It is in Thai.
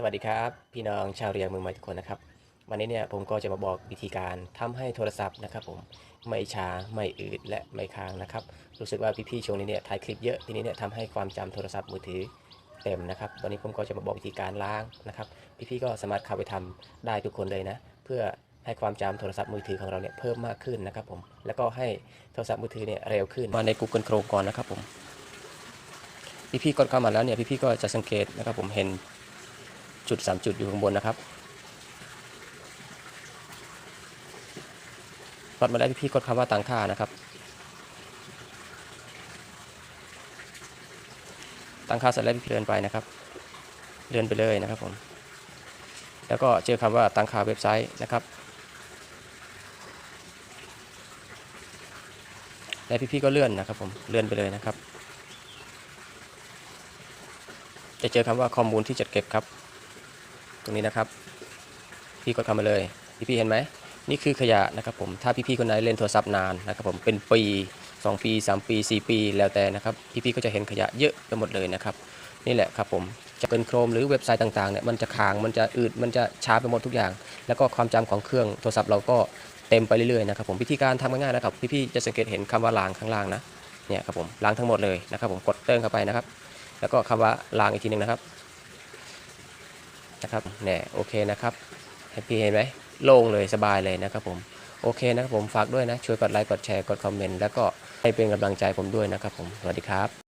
สวัสดีครับ พี่น้องชาวเรียงมือใหม่ทุกคนนะครับ วันนี้เนี่ยผมก็จะมาบอกวิธีการทำให้โทรศัพท์นะครับ ผมไม่ช้าไม่อืดและไม่ค้างนะครับ รู้สึกว่าพี่ๆช่วงนี้เนี่ยถ่ายคลิปเยอะทีนี้เนี่ยทำให้ความจำโทรศัพท์มือถือเต็มนะครับวันนี้ผมก็จะมาบอกวิธีการล้างนะครับ พี่ๆก็สามารถเข้าไปทำได้ทุกคนเลยนะ เพื่อให้ความจำโทรศัพท์มือถือของเราเนี่ยเพิ่มมากขึ้นนะครับ ผมแล้วก็ให้โทรศัพท์มือถือเนี่ยเร็วขึ้นมาใน Google Chrome ก่อนนะครับผมพี่ๆกดเข้ามาแล้วเนี่ยพี่ๆก็จะสังเกตนะครับ ผมเห็น จุด 3 จุดอยู่ข้างบนนะครับกดมาแล้วพี่ๆกดคำว่าตั้งค่านะครับ ตั้งค่าเสร็จแล้วพี่เลื่อนไปนะครับเลื่อนไปเลยนะครับผมแล้วก็เจอคำว่าตั้งค่าเว็บไซต์นะครับและพี่ๆก็เลื่อนนะครับผมเลื่อนไปเลยนะครับ จะเจอคำว่าข้อมูลที่จัดเก็บครับ รงนี้นะครับ พี่กดเข้ามาเลย พี่ๆเห็นไหม นี่คือขยะนะครับผม ถ้าพี่ๆคนไหนเล่นโทรศัพท์นานนะครับผม เป็นปี 2 ปี 3 ปี 4 ปีแล้วแต่นะครับ พี่ๆก็จะเห็นขยะเยอะไปหมดเลยนะครับ นี่แหละครับผมจะเป็นโครมหรือเว็บไซต์ต่างๆเนี่ยมันจะค้างมันจะอืดมันจะช้าไปหมดทุกอย่าง แล้วก็ความจำของเครื่องโทรศัพท์เราก็เต็มไปเรื่อยๆนะครับผมวิธีการทำง่ายๆนะครับพี่ๆจะสังเกตเห็นคำว่าล้างข้างล่างนะเนี่ยครับผมล้างทั้งหมดเลยนะครับผมกดเติมเข้าไปนะครับ แล้วก็คำว่าล้างอีกทีหนึงนะครับ นะครับเนี่ยโอเคนะครับแฮปปี้เห็นไหมโล่งเลยสบายเลยนะครับผมโอเคนะครับผมฝากด้วยนะช่วยกดไลค์กดแชร์กดคอมเมนต์แล้วก็ให้เป็นกำลังใจผมด้วยนะครับผมสวัสดีครับ